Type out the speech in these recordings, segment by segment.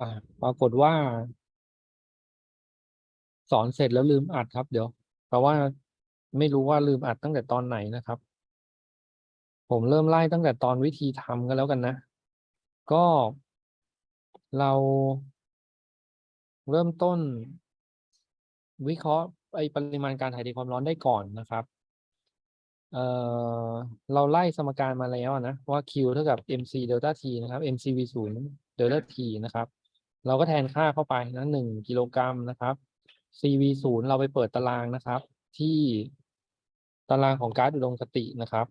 อ่าปรากฏว่า สอนเสร็จแล้วลืมอัดครับ เดี๋ยวแปลว่าไม่รู้ว่าลืมอัดตั้งแต่ตอนไหนนะครับ ผมเริ่มไล่ตั้งแต่ตอนวิธีทำกันแล้วกันนะ ก็เราเริ่มต้น วิเคราะห์ไอปริมาณการถ่ายเทความร้อนได้ก่อนนะครับ เอ่อเราไล่สมการมาแล้วนะ ว่า Q เท่ากับ mc delta t นะครับ mc v ศูนย์ delta t นะครับ เราก็แทนค่าเข้าไปนะหนึ่งกิโลกรัมนะครับ cv ศูนย์เราไปเปิดตารางนะครับ ที่ตารางของก๊าซอุดมคตินะครับ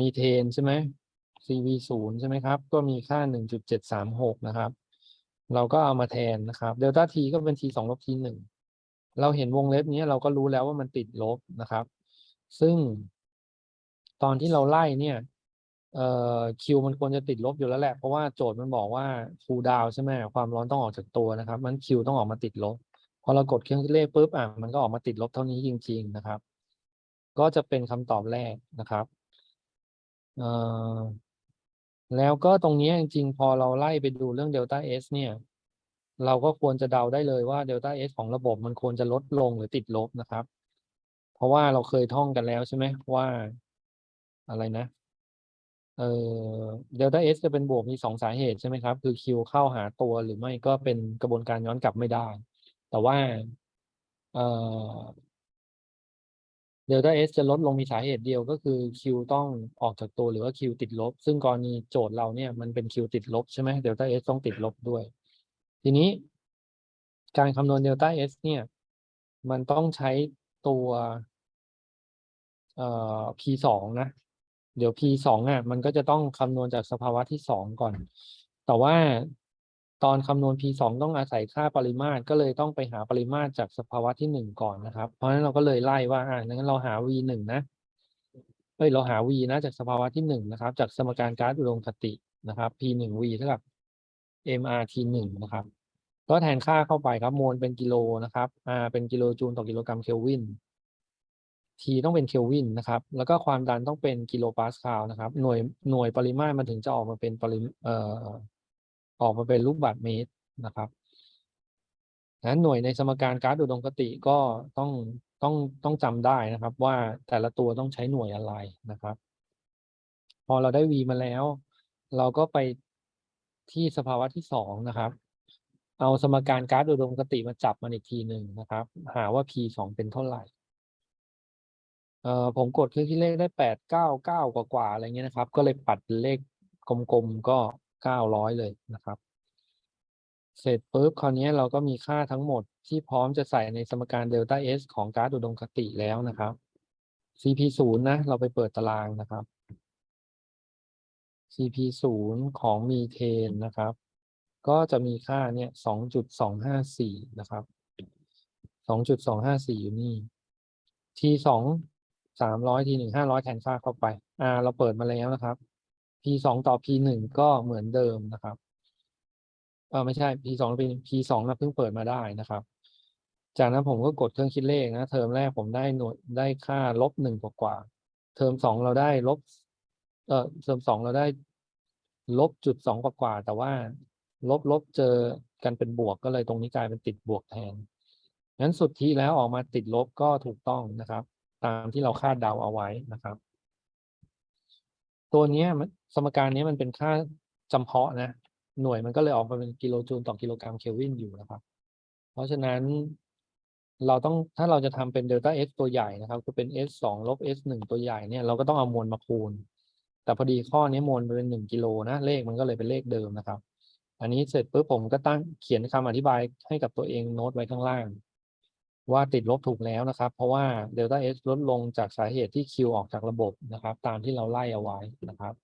มีเทนใช่ไหม cv ศูนย์ใช่ไหมครับ ก็มีค่าหนึ่งจุดเจ็ดสามหกนะครับ เราก็เอามาแทนนะครับ delta t ก็เป็น t สองลบ t หนึ่งเราเห็นวงเล็บนี้เราก็รู้แล้วว่ามันติดลบนะครับ ซึ่งตอนที่เราไล่เนี่ย เอ่อคิวมันควรจะติดลบอยู่แล้วแหละ เพราะว่าโจทย์มันบอกว่าคูลดาวใช่ไหมความร้อนต้องออกจากตัวนะครับ มันคิวต้องออกมาติดลบ พอเรากดเครื่องคิดเลขปุ๊บอะมันก็ออกมาติดลบเท่านี้จริง ๆนะครับ ก็จะเป็นคำตอบแรกนะครับเอ่อแล้วก็ตรงนี้จริงๆ พอเราไล่ไปดูเรื่อง Delta S เนี่ย เราก็ควรจะเดาได้เลยว่า Delta S ของระบบมันควรจะลดลงหรือติดลบนะครับ เพราะว่าเราเคยท่องกันแล้วใช่ไหมว่าอะไรนะ เอ่อ Delta S จะเป็นบวกมีสองสาเหตุใช่ไหมครับ คือ Q เข้าหาตัวหรือไม่ก็เป็นกระบวนการย้อนกลับไม่ได้ แต่ว่าเอ่อ Delta S จะลดลงมีสาเหตุเดียวก็คือ Q ต้องออกจากตัวหรือว่า Q ติดลบ ซึ่งกรณีโจทย์เราเนี่ยมันเป็น Q ติดลบใช่ไหม Delta S ต้องติดลบด้วย ทีนี้ การคำนวณ Delta S เนี่ย มันต้องใช้ตัวเอ่อ P สองนะ เดี๋ยว P สองอะมันก็จะต้องคำนวณจากสภาวะที่สองก่อน แต่ว่าตอนคำนวณ P สองต้องอาศัยค่าปริมาตรก็เลยต้องไปหาปริมาตรจากสภาวะที่หนึ่งก่อนนะครับ เพราะฉะนั้นเราก็เลยไล่ว่าอ่างั้นเราหา V หนึ่งนะเอ้ยเราหา V นะจากสภาวะที่หนึ่งนะครับ จากสมการก๊าซอุดมคตินะครับ P หนึ่ง V เท่ากับ MRT หนึ่งนะครับ ก็แทนค่าเข้าไปครับ โมลเป็นกิโลนะครับ R เป็นกิโลจูลต่อกิโลกรัมเคลวิน T ต้องเป็นเคลวินนะครับ แล้วก็ความดันต้องเป็นกิโลปาสคาลนะครับ หน่วยหน่วยปริมาตรมันถึงจะออกมาเป็นปริเอ่อออกมาเป็นลูกบาศก์เมตรนะครับนั้นหน่วยในสมการก๊าซอุดมคติก็ต้องต้องต้องจำได้นะครับ ว่าแต่ละตัวต้องใช้หน่วยอะไรนะครับ พอเราได้ V มาแล้ว เราก็ไปที่สภาวะที่สองนะครับ เอาสมการก๊าซอุดมคติมาจับมันอีกทีหนึ่งนะครับ หาว่า P สองเป็นเท่าไหร่ เอ่อผมกดเครื่องคิดเลขได้แปดเก้าเก้ากว่าๆอะไรเงี้ยนะครับ ก็เลยปัดเลขกลมๆก็เก้าร้อยเลยนะครับ เสร็จปุ๊บคราวนี้เราก็มีค่าทั้งหมดที่พร้อมจะใส่ในสมการเดลต้า S ของก๊าซอุดมคติแล้วนะครับ CP ศูนย์นะ เราไปเปิดตารางนะครับ CP ศูนย์ของมีเทนนะครับ ก็จะมีค่าเนี่ยสองจุดสองห้าสี่นะครับสองจุดสองห้าสี่อยู่นี่ T สอง สามร้อย T หนึ่งห้าร้อยแทนค่าเข้าไป R เราเปิดมาแล้วนะครับ P สองต่อ P หนึ่งก็เหมือนเดิมนะครับ เออไม่ใช่ P สองเป็น P สองนะเพิ่งเปิดมาได้นะครับ จากนั้นผมก็กดเครื่องคิดเลขนะ เทอมแรกผมได้หน่วยได้ค่าลบหนึ่งกว่าเทอมสองเราได้ลบ เออเทอมสองเราได้ลบจุดสองกว่าแต่ว่า ลบลบเจอกันเป็นบวกก็เลยตรงนี้กลายเป็นติดบวกแทนงั้นสุดที่แล้วออกมาติดลบก็ถูกต้องนะครับ ตามที่เราคาดเดาเอาไว้นะครับ ตัวนี้มันสมการนี้มันเป็นค่าจำเพาะนะ หน่วยมันก็เลยออกมาเป็นกิโลจูลต่อกิโลกรัมเคลวินอยู่นะครับ เพราะฉะนั้นเราต้องถ้าเราจะทำเป็นเดลต้า S ตัวใหญ่นะครับคือเป็น S สองลบ S หนึ่งตัวใหญ่เนี่ยเราก็ต้องเอามวลมาคูณ แต่พอดีข้อนี้มวลเป็นหนึ่งกิโลนะ เลขมันก็เลยเป็นเลขเดิมนะครับ อันนี้เสร็จปุ๊บผมก็ตั้งเขียนคำอธิบายให้กับตัวเองโน้ตไว้ข้างล่าง ว่าติดลบถูกแล้วนะครับ เพราะว่า Delta S ลดลงจากสาเหตุที่ Q ออกจากระบบนะครับ ตามที่เราไล่เอาไว้นะครับ